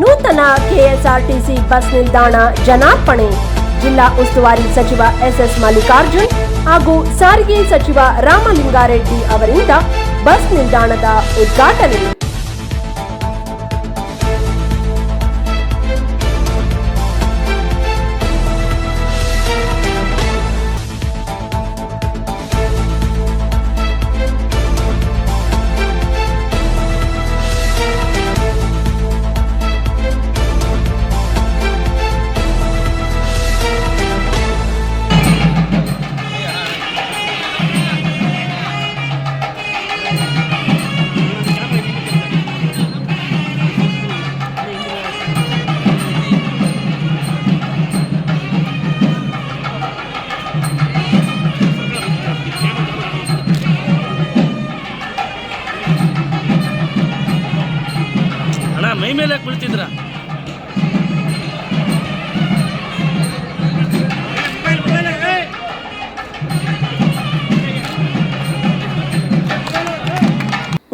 ನೂತನ KSRTC bus ನಿಲ್ದಾಣ ಜನಾರ್ಪಣೆ. ಜಿಲ್ಲಾ ಉಸ್ತುವಾರಿ ಸಚಿವ ಎಸ್ಎಸ್ ಮಲ್ಲಿಕಾರ್ಜುನ್ ಹಾಗೂ ಸಾರಿಗೆ ಸಚಿವ ರಾಮಲಿಂಗಾರೆಡ್ಡಿ ಅವರಿಂದ ಬಸ್ ನಿಲ್ದಾಣದ ಉದ್ಘಾಟನೆ. ಮೈ ಮೇಲೆ ಯಾಕೆ ಬೀಳ್ತಿದ್ರ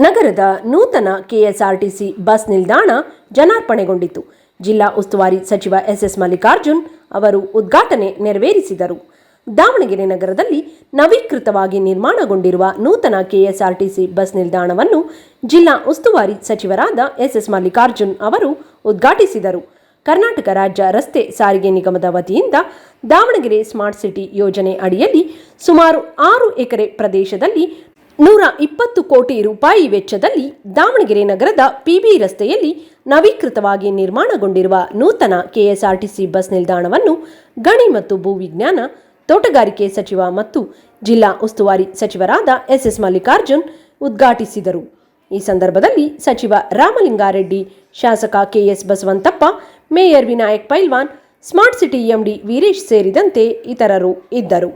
ನಗರದ ನೂತನ ಕೆಎಸ್ಆರ್ಟಿಸಿ ಬಸ್ ನಿಲ್ದಾಣ ಜನಾರ್ಪಣೆಗೊಂಡಿತು ಜಿಲ್ಲಾ ಉಸ್ತುವಾರಿ ಸಚಿವ ಎಸ್ಎಸ್ ಮಲ್ಲಿಕಾರ್ಜುನ್ ಅವರು ಉದ್ಘಾಟನೆ ನೆರವೇರಿಸಿದರು. ದಾವಣಗೆರೆ ನಗರದಲ್ಲಿ ನವೀಕೃತವಾಗಿ ನಿರ್ಮಾಣಗೊಂಡಿರುವ ನೂತನ ಕೆಎಸ್ಆರ್ಟಿಸಿ ಬಸ್ ನಿಲ್ದಾಣವನ್ನು ಜಿಲ್ಲಾ ಉಸ್ತುವಾರಿ ಸಚಿವರಾದ ಎಸ್ಎಸ್ ಮಲ್ಲಿಕಾರ್ಜುನ್ ಅವರು ಉದ್ಘಾಟಿಸಿದರು. ಕರ್ನಾಟಕ ರಾಜ್ಯ ರಸ್ತೆ ಸಾರಿಗೆ ನಿಗಮದ ವತಿಯಿಂದ ದಾವಣಗೆರೆ ಸ್ಮಾರ್ಟ್ ಸಿಟಿ ಯೋಜನೆ ಅಡಿಯಲ್ಲಿ ಸುಮಾರು ಆರು ಎಕರೆ ಪ್ರದೇಶದಲ್ಲಿ ನೂರ ಇಪ್ಪತ್ತು ಕೋಟಿ ರೂಪಾಯಿ ವೆಚ್ಚದಲ್ಲಿ ದಾವಣಗೆರೆ ನಗರದ ಪಿಬಿ ರಸ್ತೆಯಲ್ಲಿ ನವೀಕೃತವಾಗಿ ನಿರ್ಮಾಣಗೊಂಡಿರುವ ನೂತನ ಕೆಎಸ್ಆರ್ಟಿಸಿ ಬಸ್ ನಿಲ್ದಾಣವನ್ನು ಗಣಿ ಮತ್ತು ಭೂವಿಜ್ಞಾನ ತೋಟಗಾರಿಕೆ ಸಚಿವ ಮತ್ತು ಜಿಲ್ಲಾ ಉಸ್ತುವಾರಿ ಸಚಿವರಾದ ಎಸ್ಎಸ್ ಮಲ್ಲಿಕಾರ್ಜುನ್ ಉದ್ಘಾಟಿಸಿದರು. ಈ ಸಂದರ್ಭದಲ್ಲಿ ಸಚಿವ ರಾಮಲಿಂಗಾರೆಡ್ಡಿ, ಶಾಸಕ KS Basavantappa, mayor Vinayak Pailwan, smart city MD Veeresh ಸೇರಿದಂತೆ ಇತರರು ಇದ್ದರು.